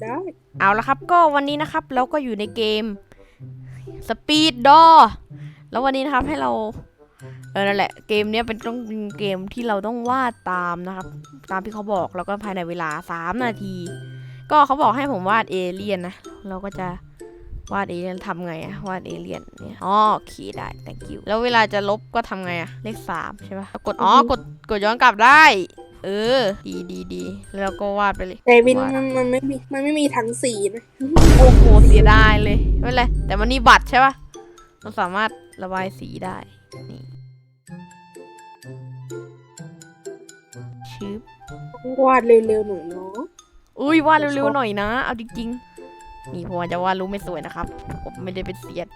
ได้เอาละครับก็วันนี้นะครับเราก็อยู่ในเกม Speed d o แล้ววันนี้นะครับให้เราเออนั่นแหละเกมเนี้ยเป็นต้องเป็นเกมที่เราต้องวาดตามนะครับ ตามที่เขาบอกแล้วก็ภายในเวลา 3 นาที ก็เขาบอกให้ผมวาดเอเลี่ยนนะเราก็จะวาดเอเลี่ยนทำไงอะวาดเอเลี่ยนเนี่ยอ๋อโอเคได้ thank you แล้วเวลาจะลบก็ทำไงอะเลขสามใช่ปะกดอ๋อกดกดย้อนกลับได้ เออ ดีดีดีแล้วก็วาดไปเลยแต่วินวาดมันมันไม่มีมันไม่มีทั้งสีนะโอ้โหเสียดายเลยไม่เป็นไรแต่มันนี่บัตรใช่ปะเราสามารถระบายสีได้นี่ชืบวาดเร็วๆหน่อยเนาะอุ้ยวาดเร็วๆหน่อยนะ เอาจริงๆ นี่ผมอาจจะวาดรูปไม่สวยนะครับ ผมไม่ได้เป็นเสียด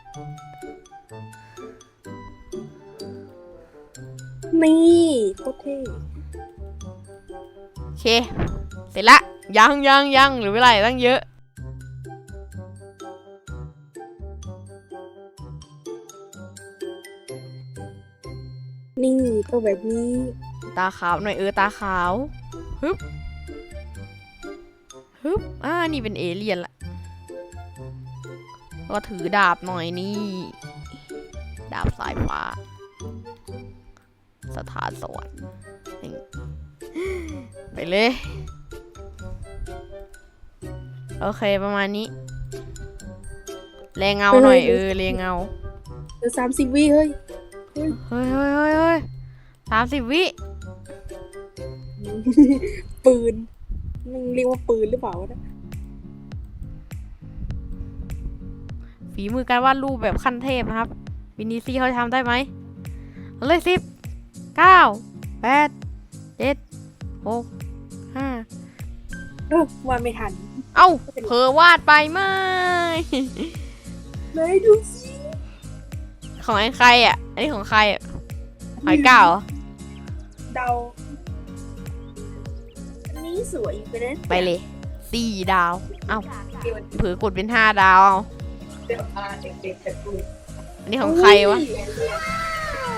นี่โคตรเท่โอ เค เสร็จละ ยังยังยังหรือเวลาตั้งเยอะนี่ต้องแบบนี้ ตาขาวหน่อยเออตาขาวฮึบฮึบอ่านี่เป็นเอเลี่ยนละก็ถือดาบหน่อยนี่ ดาบสายฟ้า สถานสวรรค์นี่ ไปเลย โอเคประมาณนี้ แรงเงาหน่อยเออแรงเงาเดี๋ยวสามสิบวิเฮ้ย เฮ้ยเฮ้ยเฮ้ยเฮ้ยเฮ้ยสามสิบวิปืนมึงเรียกว่าปืนหรือเปล่าวะเนะฝีมือการวาดรูปแบบขั้นเทพนะครับวินิซี่เขาทำได้ไหมเอาเลยสิบเก้าแปดเจ็ดหก ห้าเออวาดไม่ทัน เอ้าเผลอวาดไปไหมไหนดูสิของไอ้ใครอะ อันนี้ของใครอะหอยเก่าเหรอเดา อันนี้สวยไปเลยไปเลยสี่ดาว เอ้าเดี๋ยวเผลอกดเป็นห้าดาวเอาเดี๋ยวอ่าเด็กๆจะดูอันนี้ของใครวะ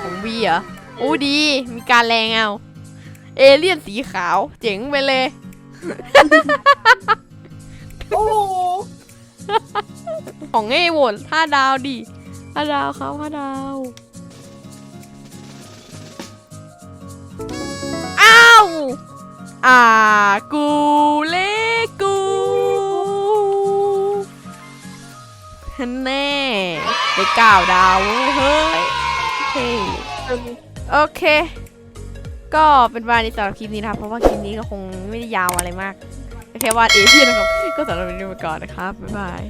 ของวีเหรอโอ้ดี มีการแรงเอา เอเลี่ยนสีขาว เจ๋งไปเลย โอ้โหของเอโหวตห้าดาวดิห้าดาวครับห้าดาว อ้าว อ่ากูเลกูฮันแน่ได้เก้าดาวเว้ยเฮ้ยโอเคโอเค ก็เป็นวันนี้สำหรับคลิปนี้นะครับ เพราะว่าคลิปนี้ก็คงไม่ได้ยาวอะไรมากแค่วาดเอเชียนะครับ ก็สำหรับวันนี้ไปก่อนนะครับ บ๊ายบาย